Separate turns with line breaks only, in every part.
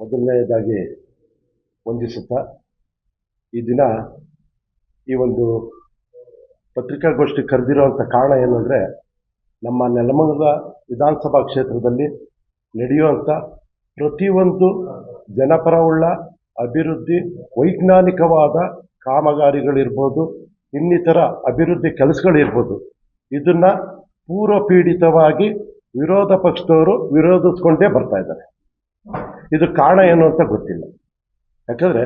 ಮೊದಲನೇದಾಗಿ ವಂದಿಸುತ್ತಾ, ಈ ದಿನ ಈ ಒಂದು ಪತ್ರಿಕಾಗೋಷ್ಠಿ ಕರೆದಿರುವಂಥ ಕಾರಣ ಏನಂದರೆ, ನಮ್ಮ ನೆಲಮಂಗಲ ವಿಧಾನಸಭಾ ಕ್ಷೇತ್ರದಲ್ಲಿ ನಡೆಯುವಂಥ ಪ್ರತಿಯೊಂದು ಜನಪರವುಳ್ಳ ಅಭಿವೃದ್ಧಿ, ವೈಜ್ಞಾನಿಕವಾದ ಕಾಮಗಾರಿಗಳಿರ್ಬೋದು, ಇನ್ನಿತರ ಅಭಿವೃದ್ಧಿ ಕೆಲಸಗಳಿರ್ಬೋದು, ಇದನ್ನು ಪೂರ್ವಪೀಡಿತವಾಗಿ ವಿರೋಧ ಪಕ್ಷದವರು ವಿರೋಧಿಸ್ಕೊಂಡೇ ಬರ್ತಾ ಇದ್ದಾರೆ. ಇದು ಕಾರಣ ಏನು ಅಂತ ಗೊತ್ತಿಲ್ಲ. ಯಾಕಂದರೆ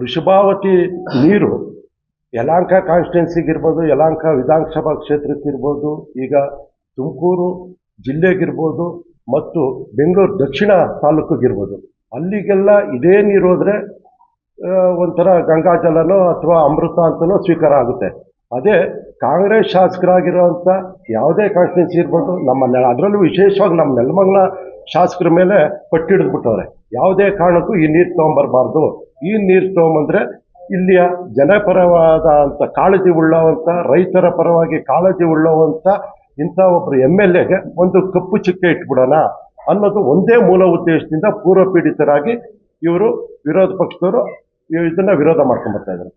ವೃಷಭಾವತಿ ನೀರು ಯಲಾಂಕ ಕಾನ್ಸ್ಟಿಟ್ಯೂನ್ಸಿಗಿರ್ಬೋದು ಯಲಾಂಕ ವಿಧಾನಸಭಾ ಕ್ಷೇತ್ರಕ್ಕಿರ್ಬೋದು, ಈಗ ತುಮಕೂರು ಜಿಲ್ಲೆಗಿರ್ಬೋದು ಮತ್ತು ಬೆಂಗಳೂರು ದಕ್ಷಿಣ ತಾಲೂಕಿಗಿರ್ಬೋದು. ಅಲ್ಲಿಗೆಲ್ಲ ಇದೇ ನೀರು ಹೋದರೆ ಒಂಥರ ಗಂಗಾಜಲನೋ ಅಥವಾ ಅಮೃತ ಅಂತನೋ ಸ್ವೀಕಾರ ಆಗುತ್ತೆ. ಅದೇ ಕಾಂಗ್ರೆಸ್ ಶಾಸಕರಾಗಿರೋವಂಥ ಯಾವುದೇ ಕಾನ್ಸ್ಟಿಟ್ಯೂನ್ಸಿ ಇರ್ಬೋದು ನಮ್ಮ ಅದರಲ್ಲೂ ವಿಶೇಷವಾಗಿ ನಮ್ಮ ನೆಲಮಂಗಲ ಶಾಸಕರ ಮೇಲೆ ಪಟ್ಟಿಡಿದ್ಬಿಟ್ಟವ್ರೆ. ಯಾವುದೇ ಕಾರಣಕ್ಕೂ ಈ ನೀರು ತೊಗೊಂಬರಬಾರ್ದು. ಈ ನೀರು ತೊಗೊಂಬಂದ್ರೆ ಇಲ್ಲಿಯ ಜನಪರವಾದ ಅಂತ ಕಾಳಜಿ ಉಳ್ಳವಂಥ ರೈತರ ಪರವಾಗಿ ಕಾಳಜಿ ಉಳ್ಳವಂಥ ಇಂಥ ಒಬ್ಬರು ಎಂ ಎಲ್ ಎಗೆ ಒಂದು ಕಪ್ಪು ಚುಕ್ಕೆ ಇಟ್ಬಿಡೋಣ ಅನ್ನೋದು ಒಂದೇ ಮೂಲ ಉದ್ದೇಶದಿಂದ ಪೂರ್ವ ಪೀಡಿತರಾಗಿ ಇವರು ವಿರೋಧ ಪಕ್ಷದವರು ಇದನ್ನ ವಿರೋಧ ಮಾಡ್ಕೊಂಡ್ಬರ್ತಾ ಇದ್ದಾರೆ.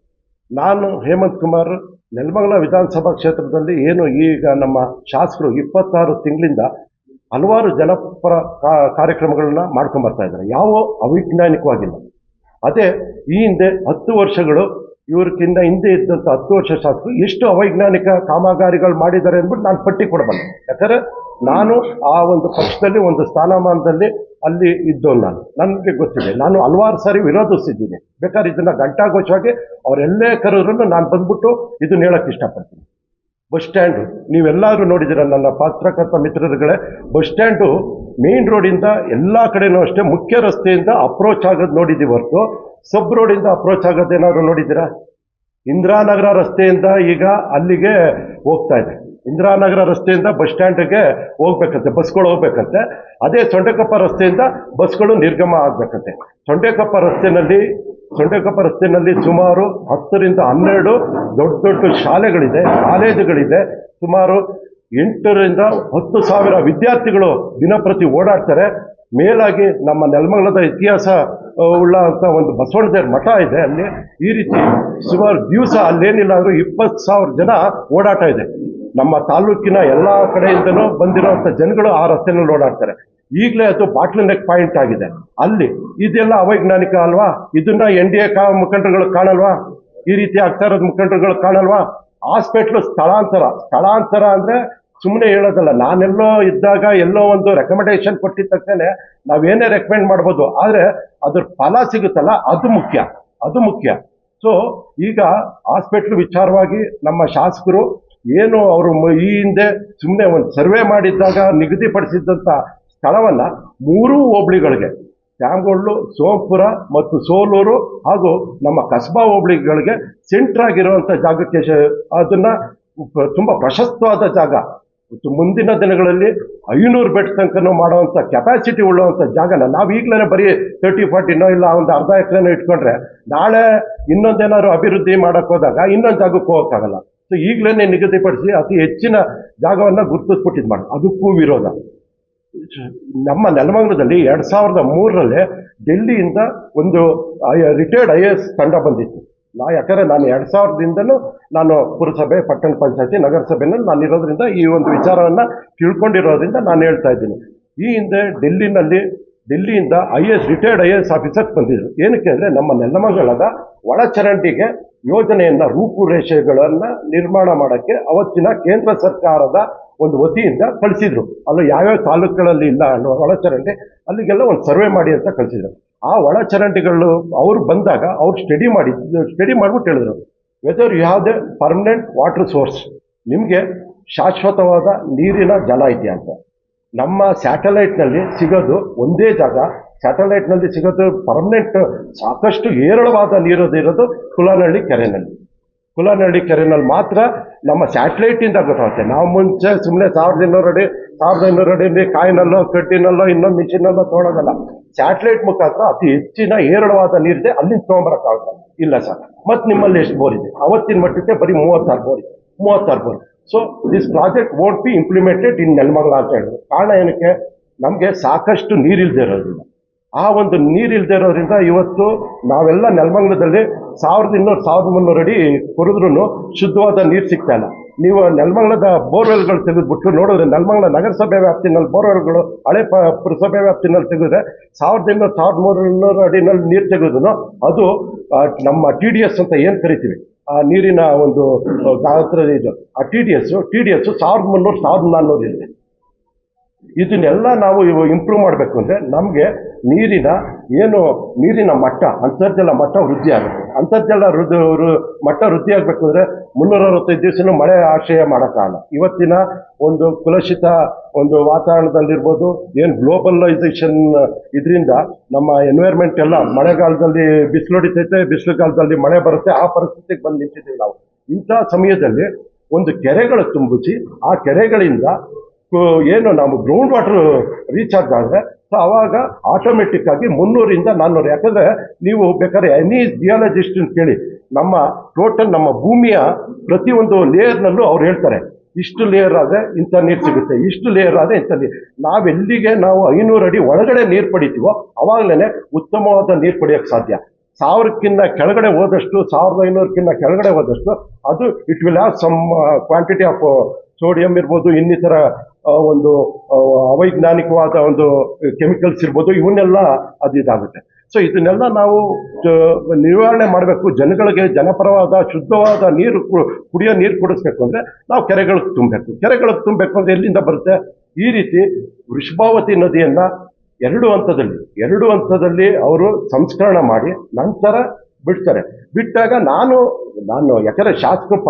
ನಾನು ಹೇಮಂತ್ ಕುಮಾರ್, ನೆಲಮಂಗಲ ವಿಧಾನಸಭಾ ಕ್ಷೇತ್ರದಲ್ಲಿ ಏನು ಈಗ ನಮ್ಮ ಶಾಸಕರು ಇಪ್ಪತ್ತಾರು ತಿಂಗಳಿಂದ ಹಲವಾರು ಜನಪರ ಕಾರ್ಯಕ್ರಮಗಳನ್ನ ಮಾಡ್ಕೊಂಡು ಬರ್ತಾ ಇದ್ದಾರೆ. ಯಾವ ಅವೈಜ್ಞಾನಿಕವಾಗಿಲ್ಲ. ಅದೇ, ಈ ಹಿಂದೆ ಹತ್ತು ವರ್ಷಗಳು ಇವ್ರಕ್ಕಿಂತ ಹಿಂದೆ ಇದ್ದಂಥ ಹತ್ತು ವರ್ಷ ಶಾಸಕರು ಎಷ್ಟು ಅವೈಜ್ಞಾನಿಕ ಕಾಮಗಾರಿಗಳು ಮಾಡಿದ್ದಾರೆ ಅಂದ್ಬಿಟ್ಟು ನಾನು ಪಟ್ಟಿ ಕೊಡಬಲ್ಲೆ ಯಾಕಂದರೆ ನಾನು ಆ ಒಂದು ಪಕ್ಷದಲ್ಲಿ, ಒಂದು ಸ್ಥಾನಮಾನದಲ್ಲಿ ಅಲ್ಲಿ ಇದ್ದವನು ನಾನು. ನನಗೆ ಗೊತ್ತಿದೆ. ನಾನು ಹಲವಾರು ಸಾರಿ ವಿರೋಧಿಸಿದ್ದೀನಿ. ಬೇಕಾದ್ರೆ ಇದನ್ನು ಘಂಟಾಘೋಷವಾಗಿ ಅವರೆಲ್ಲೇ ಕರೆದ್ರೂ ನಾನು ಬಂದ್ಬಿಟ್ಟು ಇದನ್ನ ಹೇಳೋಕೆ ಇಷ್ಟಪಡ್ತೀನಿ. Bus stand. ನೀವೆಲ್ಲರೂ ನೋಡಿದ್ದೀರ ನನ್ನ ಪಾತ್ರಕರ್ತ ಮಿತ್ರರುಗಳೇ, ಬಸ್ ಸ್ಟ್ಯಾಂಡು ಮೇನ್ ರೋಡಿಂದ ಎಲ್ಲ ಕಡೆನೂ ಅಷ್ಟೇ ಮುಖ್ಯ ರಸ್ತೆಯಿಂದ ಅಪ್ರೋಚ್ ಆಗೋದು ನೋಡಿದ್ದೀವಿ ಹೊರತು. ಸಬ್ ರೋಡಿಂದ ಅಪ್ರೋಚ್ ಆಗೋದೇನಾದ್ರು ನೋಡಿದ್ದೀರಾ? ಇಂದಿರಾನಗರ ರಸ್ತೆಯಿಂದ ಈಗ ಅಲ್ಲಿಗೆ ಹೋಗ್ತಾ ಇದೆ. ಇಂದಿರಾನಗರ ರಸ್ತೆಯಿಂದ ಬಸ್ ಸ್ಟ್ಯಾಂಡ್ಗೆ ಹೋಗ್ಬೇಕಂತೆ, ಬಸ್ಗಳು ಹೋಗ್ಬೇಕಂತೆ. ಅದೇ ಸೊಂಡೆಕಪ್ಪ ರಸ್ತೆಯಿಂದ ಬಸ್ಗಳು ನಿರ್ಗಮ ಆಗ್ಬೇಕಂತೆ. ಸೊಂಡೆಕಪ್ಪ ರಸ್ತೆನಲ್ಲಿ ಸೊಂಡೆಕೊಪ್ಪ ರಸ್ತೆಯಲ್ಲಿ ಸುಮಾರು ಹತ್ತರಿಂದ ಹನ್ನೆರಡು ದೊಡ್ಡ ದೊಡ್ಡ ಶಾಲೆಗಳಿದೆ, ಕಾಲೇಜುಗಳಿದೆ. ಸುಮಾರು ಎಂಟರಿಂದ ಹತ್ತು ಸಾವಿರ ವಿದ್ಯಾರ್ಥಿಗಳು ದಿನಪ್ರತಿ ಓಡಾಡ್ತಾರೆ. ಮೇಲಾಗಿ ನಮ್ಮ ನೆಲಮಂಗಲದ ಇತಿಹಾಸ ಉಳ್ಳ ಒಂದು ಬಸವಣ್ಣದ ಮಠ ಇದೆ ಅಲ್ಲಿ. ಈ ರೀತಿ ಸುಮಾರು ದಿವಸ ಅಲ್ಲೇನಿಲ್ಲ ಅಂದ್ರೆ ಇಪ್ಪತ್ತು ಸಾವಿರ ಜನ ಓಡಾಟ ಇದೆ. ನಮ್ಮ ತಾಲೂಕಿನ ಎಲ್ಲ ಕಡೆಯಿಂದಲೂ ಬಂದಿರುವಂಥ ಜನಗಳು ಆ ರಸ್ತೆನಲ್ಲಿ ಓಡಾಡ್ತಾರೆ. ಈಗಲೇ ಅದು ಬಾಟ್ಲ್ ನೆಕ್ ಪಾಯಿಂಟ್ ಆಗಿದೆ. ಅಲ್ಲಿ ಇದೆಲ್ಲ ಅವೈಜ್ಞಾನಿಕ ಅಲ್ವಾ? ಇದನ್ನ ಎನ್ ಡಿ ಎ ಮುಖಂಡರುಗಳು ಕಾಣಲ್ವಾ? ಈ ರೀತಿ ಆಗ್ತಾ ಇರೋದು ಮುಖಂಡರುಗಳು ಕಾಣಲ್ವಾ? ಹಾಸ್ಪಿಟ್ಲು ಸ್ಥಳಾಂತರ. ಸ್ಥಳಾಂತರ ಅಂದ್ರೆ ಸುಮ್ಮನೆ ಹೇಳೋದಲ್ಲ, ನಾನೆಲ್ಲೋ ಇದ್ದಾಗ ಎಲ್ಲೋ ಒಂದು ರೆಕಮೆಂಡೇಶನ್ ಕೊಟ್ಟಿದ್ದ ತಕ್ಷಣ ನಾವೇನೇ ರೆಕಮೆಂಡ್ ಮಾಡ್ಬೋದು, ಆದರೆ ಅದ್ರ ಫಲ ಸಿಗುತ್ತಲ್ಲ, ಅದು ಮುಖ್ಯ. ಅದು ಮುಖ್ಯ. ಸೊ ಈಗ ಹಾಸ್ಪಿಟ್ಲ್ ವಿಚಾರವಾಗಿ ನಮ್ಮ ಶಾಸಕರು ಏನು ಅವರು ಈ ಹಿಂದೆ ಸುಮ್ಮನೆ ಒಂದು ಸರ್ವೆ ಮಾಡಿದ್ದಾಗ ನಿಗದಿಪಡಿಸಿದ್ದಂಥ ಸ್ಥಳವನ್ನ ಮೂರೂ ಹೋಬಳಿಗಳಿಗೆ. ತ್ಯಾಮಗೊಳ್ಳು ಸೋಂಪುರ ಮತ್ತು ಸೋಲೂರು ಹಾಗೂ ನಮ್ಮ ಕಸ್ಬಾ ಹೋಬಳಿಗಳಿಗೆ ಸೆಂಟ್ರ್ ಆಗಿರುವಂಥ ಜಾಗಕ್ಕೆ ಶ- ಅದನ್ನ ತುಂಬಾ ಪ್ರಶಸ್ತವಾದ ಜಾಗ. ಮುಂದಿನ ದಿನಗಳಲ್ಲಿ ಐನೂರು ಬೆಡ್ ತನಕನೂ ಮಾಡುವಂಥ ಕೆಪಾಸಿಟಿ ಉಳ್ಳುವಂಥ ಜಾಗನ ನಾವು ಈಗಲೇ ಬರೀ ತರ್ಟಿ ಫಾರ್ಟಿನೋ ಇಲ್ಲ, ಒಂದು ಅರ್ಧ ಎಕರೆನೋ ಇಟ್ಕೊಂಡ್ರೆ ನಾಳೆ ಇನ್ನೊಂದೇನಾದ್ರು ಅಭಿವೃದ್ಧಿ ಮಾಡಕ್ ಹೋದಾಗ ಇನ್ನೊಂದು ಜಾಗಕ್ಕೆ ಹೋಗೋಕ್ಕಾಗಲ್ಲ. ಸೊ ಈಗಲೇ ನಿಗದಿಪಡಿಸಿ ಅತಿ ಹೆಚ್ಚಿನ ಜಾಗವನ್ನು ಗುರುತಿಸ್ಬಿಟ್ಟಿದ್ ಮಾಡಿ. ಅದಕ್ಕೂ ವಿರೋಧ ನಮ್ಮ ನೆಲಮಂಗಲದಲ್ಲಿ ಎರಡ್ ಸಾವಿರದ ಮೂರರಲ್ಲಿ ಡೆಲ್ಲಿಯಿಂದ ಒಂದು ರಿಟೈರ್ಡ್ ಐ ಎ ಎಸ್ ತಂಡ ಬಂದಿತ್ತು. ನಾ ಯಾಕಂದ್ರೆ ನಾನು ಎರಡ್ ಸಾವಿರದಿಂದಲೂ ನಾನು ಪುರಸಭೆ, ಪಟ್ಟಣ ಪಂಚಾಯತಿ, ನಗರಸಭೆನಲ್ಲಿ ನಾನು ಇರೋದ್ರಿಂದ ಈ ಒಂದು ವಿಚಾರವನ್ನ ತಿಳ್ಕೊಂಡಿರೋದ್ರಿಂದ ನಾನು ಹೇಳ್ತಾ ಇದ್ದೀನಿ. ಈ ಹಿಂದೆ ಡೆಲ್ಲಿನಲ್ಲಿ, ಡೆಲ್ಲಿಯಿಂದ I A S retired I A S officers ಬಂದಿದ್ರು. ಏನಕ್ಕೆ ಅಂದರೆ ನಮ್ಮ ನೆಲಮಂಗಲದ ಒಳಚರಂಡಿಗೆ ಯೋಜನೆಯನ್ನ ರೂಪುರೇಷೆಗಳನ್ನ ನಿರ್ಮಾಣ ಮಾಡೋಕ್ಕೆ ಅವತ್ತಿನ ಕೇಂದ್ರ ಸರ್ಕಾರದ ಒಂದು ವತಿಯಿಂದ ಕಳಿಸಿದ್ರು. ಅಲ್ಲ ಯಾವ್ಯಾವ ತಾಲೂಕುಗಳಲ್ಲಿ ಇಲ್ಲ ಅನ್ನೋ ಒಳಚರಂಡಿ, ಅಲ್ಲಿಗೆಲ್ಲ ಒಂದು ಸರ್ವೆ ಮಾಡಿ ಅಂತ ಕಳಿಸಿದ್ರು. ಆ ಒಳಚರಂಡಿಗಳು ಅವ್ರು ಬಂದಾಗ ಅವ್ರು ಸ್ಟಡಿ ಮಾಡಿ ಸ್ಟಡಿ ಮಾಡ್ಬಿಟ್ಟು ಹೇಳಿದ್ರು. Whether you have the permanent water source ನಿಮಗೆ ಶಾಶ್ವತವಾದ ನೀರಿನ ಜಲ ಇದೆಯಾ ಅಂತ. ನಮ್ಮ ಸ್ಯಾಟಲೈಟ್ನಲ್ಲಿ ಸಿಗೋದು ಒಂದೇ ಜಾಗ. ಸ್ಯಾಟಲೈಟ್ನಲ್ಲಿ ಸಿಗೋದು ಪರ್ಮನೆಂಟ್ ಸಾಕಷ್ಟು ಹೇರಳವಾದ ನೀರದಿರೋದು ಕುಲಾನಹಳ್ಳಿ ಕೆರೆನಲ್ಲಿ. ಕುಲಾನಹಳ್ಳಿ ಕೆರೆನಲ್ಲಿ ಮಾತ್ರ ನಮ್ಮ ಸ್ಯಾಟಲೈಟಿಂದ ಗೊತ್ತಾಗುತ್ತೆ ನಾವು ಮುಂಚೆ ಸುಮ್ಮನೆ ಸಾವಿರದ ಇನ್ನೂರು ಅಡಿ, ಸಾವಿರದ ಇನ್ನೂರು ಅಡಿ ಕಾಯಿನಲ್ಲೋ, ಕಟ್ಟಿನಲ್ಲೋ ಇನ್ನೊಂದು ಮಿಷಿನಲ್ಲೋ ತೊಗೊಳೋದಲ್ಲ ಸ್ಯಾಟಲೈಟ್ ಮುಖಾಂತರ ಅತಿ ಹೆಚ್ಚಿನ ಹೇರಳವಾದ ನೀರಿದೆ ಅಲ್ಲಿಂದ ತೊಗೊಂಬರೋಕ್ಕಾಗುತ್ತೆ ಇಲ್ಲ ಸರ್. ಮತ್ತು ನಿಮ್ಮಲ್ಲಿ ಎಷ್ಟು ಬೋರ್ ಇದೆ? ಅವತ್ತಿನ ಮಟ್ಟಕ್ಕೆ ಬರೀ ಮೂವತ್ತಾರು ಬೋರ್ ಇದೆ. ಮೂವತ್ತಾರು bore. So this project won't be implemented in Nelamangala ಅಂತ ಹೇಳಿದ್ರು. ಕಾರಣ ಏನಕ್ಕೆ? ನಮಗೆ ಸಾಕಷ್ಟು ನೀರಿಲ್ಲದೆ ಇರೋದ್ರಿಂದ. ಆ ಒಂದು ನೀರಿಲ್ದೇ ಇರೋದ್ರಿಂದ ಇವತ್ತು ನಾವೆಲ್ಲ ನೆಲಮಂಗಲದಲ್ಲಿ ಸಾವಿರದ ಇನ್ನೂರು, ಸಾವಿರದ ಮುನ್ನೂರು ಅಡಿ ಕೊರೆದ್ರೂ ಶುದ್ಧವಾದ ನೀರು ಸಿಗ್ತಾ ಇಲ್ಲ. ನೀವು ನೆಲಮಂಗಲದ ಬೋರ್ವೆಲ್ಗಳು ತೆಗೆದುಬಿಟ್ಟು ನೋಡಿದ್ರೆ ನೆಲಮಂಗಲ ನಗರಸಭೆ ವ್ಯಾಪ್ತಿನಲ್ಲಿ ಬೋರ್ವೆಲ್ಗಳು, ಹಳೆ ಪ ಪುರಸಭೆ ವ್ಯಾಪ್ತಿನಲ್ಲಿ ತೆಗೆದ್ರೆ ಸಾವಿರದ ಇನ್ನೂರು, ಸಾವಿರದ ಮೂರುನೂರು ಅಡಿನಲ್ಲಿ ನೀರು ತೆಗೆದ್ರು ಅದು ನಮ್ಮ ಟಿ ಡಿ ಎಸ್ ಅಂತ ಏನು ಕರಿತೀವಿ? ಆ ನೀರಿನ ಒಂದು ಗಾತ್ರ ಇದು. ಆ T D S, T D S ಸಾವಿರದ ಮುನ್ನೂರು, ಸಾವಿರದ ನಾನ್ನೂರು ಇದೆ ಇದನ್ನೆಲ್ಲ ನಾವು ಇಂಪ್ರೂವ್ ಮಾಡಬೇಕು ಅಂದರೆ ನಮಗೆ ನೀರಿನ ಏನು ನೀರಿನ ಮಟ್ಟ, ಅಂತರ್ಜಲ ಮಟ್ಟ ವೃದ್ಧಿ ಆಗುತ್ತೆ. ಅಂತರ್ಜಲ ವೃದ್ಧಿ ಮಟ್ಟ ವೃದ್ಧಿ ಆಗಬೇಕು ಅಂದರೆ ಮುನ್ನೂರ ಅರವತ್ತೈದು ದಿವಸನೂ ಮಳೆ ಆಶ್ರಯ ಮಾಡೋಕ್ಕಾಗಲ್ಲ. ಇವತ್ತಿನ ಒಂದು ಕುಲುಷಿತ ಒಂದು ವಾತಾವರಣದಲ್ಲಿರ್ಬೋದು, ಏನು ಗ್ಲೋಬಲೈಸೇಷನ್ ಇದರಿಂದ ನಮ್ಮ ಎನ್ವೈರ್ಮೆಂಟ್ ಎಲ್ಲ ಮಳೆಗಾಲದಲ್ಲಿ ಬಿಸಿಲು ಹೊಡಿತೈತೆ ಬಿಸಿಲುಗಾಲದಲ್ಲಿ ಮಳೆ ಬರುತ್ತೆ, ಆ ಪರಿಸ್ಥಿತಿಗೆ ಬಂದು ನಿಂತಿದ್ದೀವಿ ನಾವು. ಇಂಥ ಸಮಯದಲ್ಲಿ ಒಂದು ಕೆರೆಗಳು ತುಂಬಿಸಿ ಆ ಕೆರೆಗಳಿಂದ ಏನು, ನಾವು ಗ್ರೌಂಡ್ ವಾಟರ್ ರೀಚಾರ್ಜ್ ಆದರೆ ಸೊ ಅವಾಗ ಆಟೋಮೆಟಿಕ್ ಆಗಿ ಮುನ್ನೂರಿಂದ ನಾನ್ನೂರು. ಯಾಕಂದ್ರೆ ನೀವು ಬೇಕಾದ್ರೆ ಎನಿ ಜಿಯಾಲಜಿಸ್ಟ್ ಕೇಳಿ, ನಮ್ಮ ಟೋಟಲ್ ನಮ್ಮ ಭೂಮಿಯ ಪ್ರತಿಯೊಂದು ಲೇಯರ್ನಲ್ಲೂ ಅವ್ರು ಹೇಳ್ತಾರೆ, ಇಷ್ಟು ಲೇಯರ್ ಆದರೆ ಇಂಥ ನೀರು ಸಿಗುತ್ತೆ, ಇಷ್ಟು ಲೇಯರ್ ಆದರೆ ಇಂಥ ನೀರು. ನಾವೆಲ್ಲಿಗೆ ನಾವು ಐನೂರು ಅಡಿ ಒಳಗಡೆ ನೀರು ಪಡಿತೀವೋ ಅವಾಗಲೇ ಉತ್ತಮವಾದ ನೀರು ಪಡೆಯೋಕ್ಕೆ ಸಾಧ್ಯ. ಸಾವಿರಕ್ಕಿಂತ ಕೆಳಗಡೆ ಹೋದಷ್ಟು, ಸಾವಿರದ ಐನೂರಕ್ಕಿಂತ ಕೆಳಗಡೆ ಹೋದಷ್ಟು, ಅದು it will have some quantity of sodium ಇರ್ಬೋದು, ಇನ್ನಿತರ ಒಂದು ಅವೈಜ್ಞಾನಿಕವಾದ ಒಂದು ಕೆಮಿಕಲ್ಸ್ ಇರ್ಬೋದು, ಇವನ್ನೆಲ್ಲ ಅದು ಇದಾಗುತ್ತೆ. ಸೊ ಇದನ್ನೆಲ್ಲ ನಾವು ನಿವಾರಣೆ ಮಾಡಬೇಕು. ಜನಗಳಿಗೆ ಜನಪರವಾದ, ಶುದ್ಧವಾದ ನೀರು ಕುಡಿಯೋ ನೀರು ಕುಡಿಸ್ಬೇಕು ಅಂದರೆ ನಾವು ಕೆರೆಗಳಿಗೆ ತುಂಬಬೇಕು. ಕೆರೆಗಳಿಗೆ ತುಂಬಬೇಕು ಅಂದರೆ ಎಲ್ಲಿಂದ ಬರುತ್ತೆ? ಈ ರೀತಿ ವೃಷಭಾವತಿ ನದಿಯನ್ನು ಎರಡು ಹಂತದಲ್ಲಿ ಎರಡು ಹಂತದಲ್ಲಿ ಅವರು ಸಂಸ್ಕರಣ ಮಾಡಿ ನಂತರ ಬಿಡ್ತಾರೆ. ಬಿಟ್ಟಾಗ ನಾನು ನಾನು ಯಾಕಂದರೆ ಶಾಸಕ